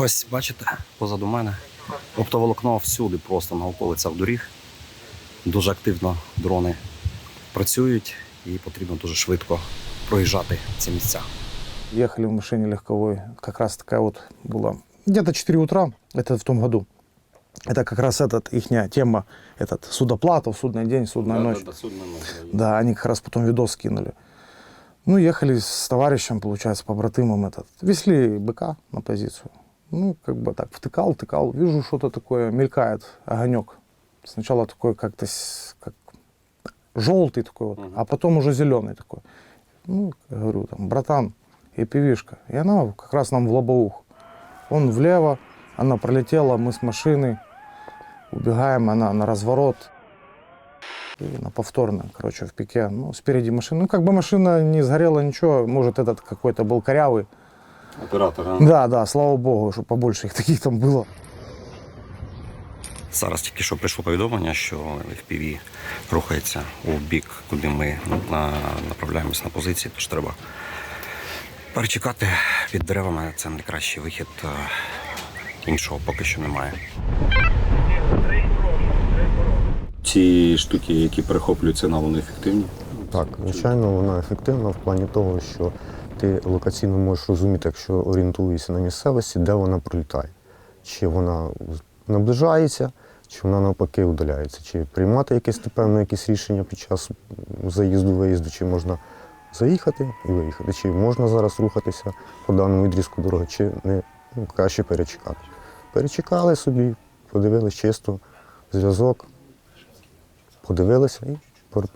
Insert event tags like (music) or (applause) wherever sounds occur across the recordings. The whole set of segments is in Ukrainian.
Ось, бачите, позаду мене. Оптоволокно всюди, просто на околицях доріг. Дуже активно дрони працюють і потрібно дуже швидко проїжджати ці місця. Ехали в машине легковой. Как раз такая вот была. Где-то 4 утра, это в том году. Это как раз этот, ихняя тема, этот судоплатов, судный день, судная ночь. Да, они как раз потом видос скинули. Ну, ехали с товарищем, получается, по братымам этот. Везли быка на позицию. Ну, как бы так, втыкал, втыкал. Вижу, что-то такое мелькает, огонек. Сначала такой как-то, как желтый такой вот, Мгм. а потом уже зеленый такой. Ну, говорю, там, братан, и пивишка. И она как раз нам в лобовух. Он влево, она пролетела, мы с машины убегаем, она на разворот. И на повторно, короче, в пике. Ну, спереди машина. Ну, как бы машина не сгорела, ничего. Может, этот какой-то был корявый. Оператор, Да, да, слава богу, что побольше их таких там было. Зараз тільки що прийшло повідомлення, що FPV рухається у бік, куди ми на- направляємось на позиції, тож треба перечекати під деревами. Це найкращий вихід. е, Іншого поки що немає. Ці штуки, які перехоплюють сигнал, вони ефективні. Так, звичайно, вона ефективна в плані того, що ти локаційно можеш розуміти, якщо орієнтуєшся на місцевості, де вона пролітає. Чи вона наближається, чи вона навпаки удаляється, чи приймати якесь напевно якесь рішення під час заїзду, виїзду, чи можна заїхати і виїхати, чи можна зараз рухатися по даному відрізку дороги, чи не ну, краще перечекати. Перечекали собі, подивились чисто, зв'язок, подивилися і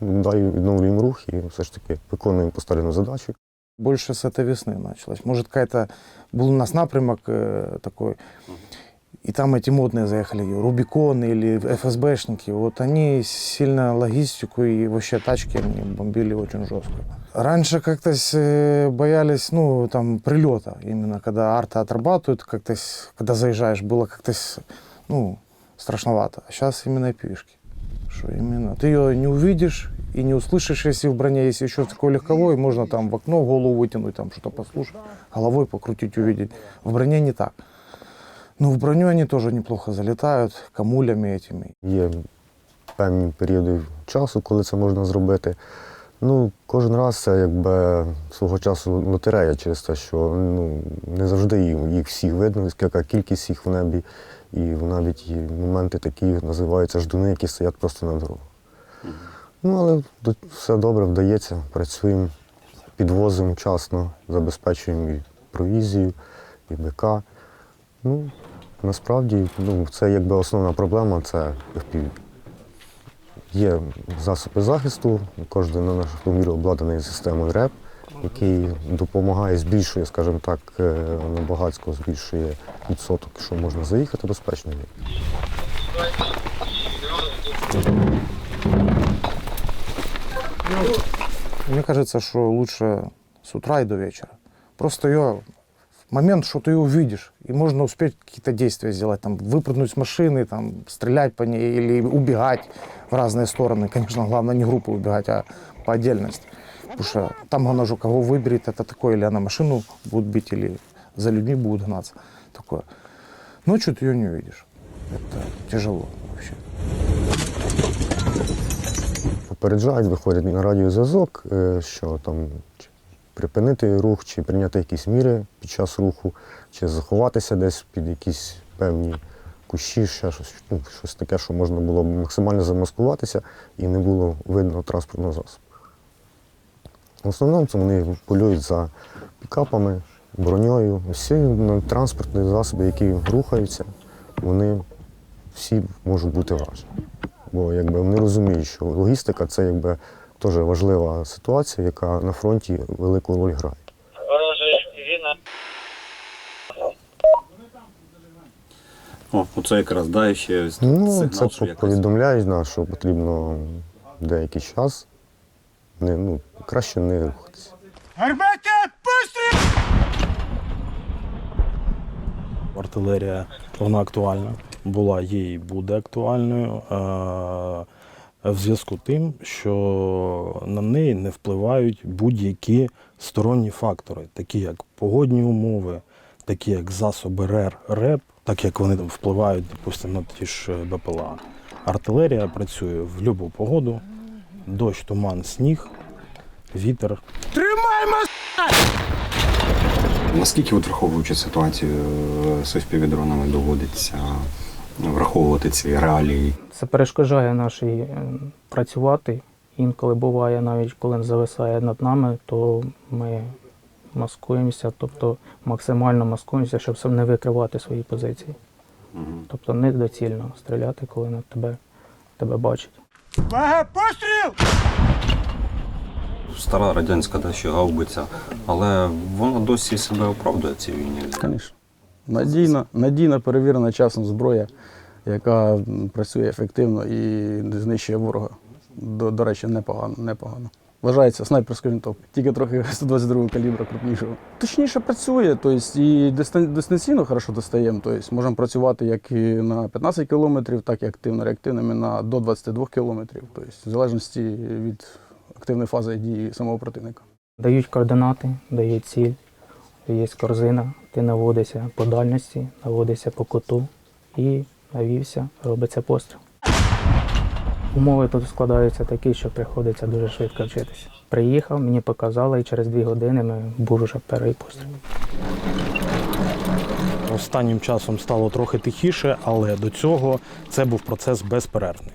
далі відновлюємо рух і все ж таки виконуємо поставлену задачу. Больше с этой весны началось. Может, какая-то... Был у нас напрямок э, такой, и там эти модные заехали, Рубиконы или ФСБшники. Вот они сильно логистику и вообще тачки они бомбили очень жестко. Раньше как-то с- э, боялись, ну, там, прилета, именно когда арта отрабатывают, как-то, с- когда заезжаешь, было как-то, с- ну, страшновато. А сейчас именно пишки. Что именно? Ты ее не увидишь и не услышишь, если в броне, если еще такой легковой, можно там в окно голову вытянуть, там что-то послушать, головой покрутить, увидеть. В броне не так. Ну, в броню они тоже неплохо залетают, камулями этими. Є певні періоди часу, коли це можна зробити. Ну, кожен раз це якби свого часу лотерея через те, що ну, не завжди їх, їх всіх видно, яка кількість їх в небі. І навіть моменти такі називаються ждуни, які стоять просто на дорогах. Ну, але все добре вдається, працюємо, підвозимо вчасно, забезпечуємо і провізію, і БК. Ну, насправді, ну, це якби основна проблема це FPV. Є засоби захисту, кожен на наш автомобіль обладнаний системою РЕП, який допомагає, збільшує, скажімо так, е, набагацько збільшує відсоток, що можна заїхати безпечно. Мне кажется, что лучше с утра и до вечера. Просто ее в момент, что ты ее увидишь, и можно успеть какие-то действия сделать, там, выпрыгнуть с машины, там, стрелять по ней или убегать в разные стороны. Конечно, главное не группы убегать, а по отдельности. Потому что там она же кого выберет, это такое, или она машину будет бить, или за людьми будет гнаться. Такое. Ночью ты ее не увидишь. Это тяжело вообще. Попереджають, виходять на радіозв'язок, е, що там чи припинити рух, чи прийняти якісь міри під час руху, чи заховатися десь під якісь певні кущі, ще щось, ну, щось таке, що можна було б максимально замаскуватися і не було видно транспортного засобу. В основному це вони полюють за пікапами, броньою. Всі транспортні засоби, які рухаються, вони всі можуть бути вражені. Бо якби вони розуміють, що логістика це якби теж важлива ситуація, яка на фронті велику роль грає. О, оце якраз да, ще Ну, сигнал, це повідомляють, да, що потрібно деякий час. Не, ну, краще не рухатися. Артилерія вона актуальна, була, є і буде актуальною. е, В зв'язку з тим, що на неї не впливають будь-які сторонні фактори, такі як погодні умови, такі як засоби РЕР, РЕП, так як вони там впливають, допустимо, на ті ж е, БПЛА. Артилерія працює в будь-яку погоду, дощ, туман, сніг, вітер. Наскільки, от, враховуючи ситуацію е, з FPV-дронами, доводиться враховувати ці реалії? Це перешкоджає нашій е, працювати. Інколи буває, навіть коли зависає над нами, то ми маскуємося, тобто максимально маскуємося, щоб не викривати свої позиції. Тобто недоцільно стріляти, коли на тебе, тебе бачать. Стара радянська да, ще гаубиця, але вона досі себе оправдує в цій війні. Звісно. Надійна, надійна перевірена часом зброя, яка працює ефективно і знищує ворога. До, до речі, непогано, непогано. Вважається снайперською винтовкою, тільки трохи (laughs) 122 калібра крупнішого. Точніше працює, тобто і дистан- дистанційно хорошо достаємо. Тобто можемо працювати як і на 15 кілометрів, так і активно-реактивними на до 22 кілометрів. Тобто, в залежності від активної фази дії самого противника. Дають координати, дають ціль, є корзина, ти наводишся по дальності, наводишся по куту і навівся, робиться постріл. Умови тут складаються такі, що приходиться дуже швидко вчитися. Приїхав, мені показали, і через дві години ми був уже перший постріл. Останнім часом стало трохи тихіше, але до цього це був процес безперервний.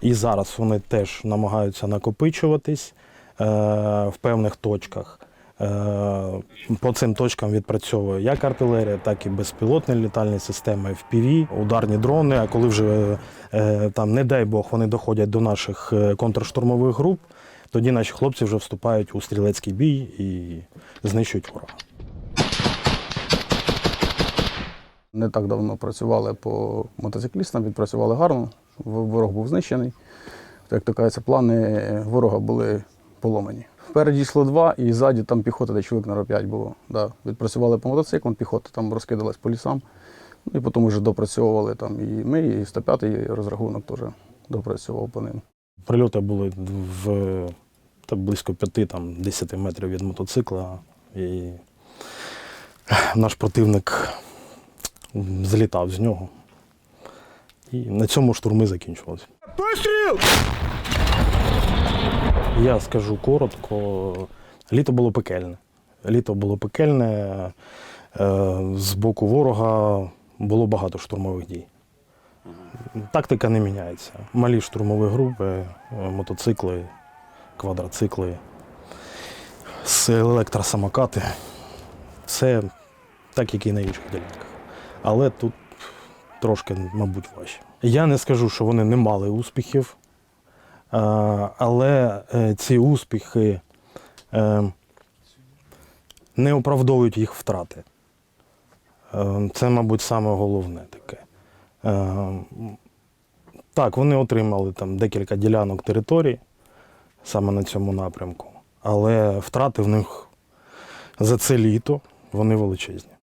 І зараз вони теж намагаються накопичуватись е, в певних точках. Е, по цим точкам відпрацьовує як артилерія, так і безпілотні літальні системи, FPV, ударні дрони. А коли вже е, там, не дай Бог, вони доходять до наших е, контрштурмових груп, тоді наші хлопці вже вступають у стрілецький бій і знищують ворога. Не так давно працювали по мотоциклістам, відпрацювали гарно, ворог був знищений. Як то кажеться, плани ворога були поломані. Впереді йшло два, і ззаді там піхота, де чоловік на 5 було. Да. Відпрацювали по мотоциклам, піхота там розкидалась по лісам. Ну, і потім вже допрацьовували там і ми, і 105-й розрахунок теж допрацьовував по ним. Прильоти були в та близько 5-10 метрів від мотоцикла. І наш противник злітав з нього. І на цьому штурми закінчувалися. Я скажу коротко, літо було пекельне. Літо було пекельне. е, З боку ворога було багато штурмових дій. Тактика не міняється. Малі штурмові групи, е, мотоцикли, квадроцикли, електросамокати. Все так, як і на інших ділянках. Але тут трошки, мабуть, важче. Я не скажу, що вони не мали успіхів, але е, ці успіхи е, не оправдовують їх втрати. Е, Це, мабуть, саме головне таке. Так, вони отримали там декілька ділянок території саме на цьому напрямку, але втрати в них за це літо вони величезні.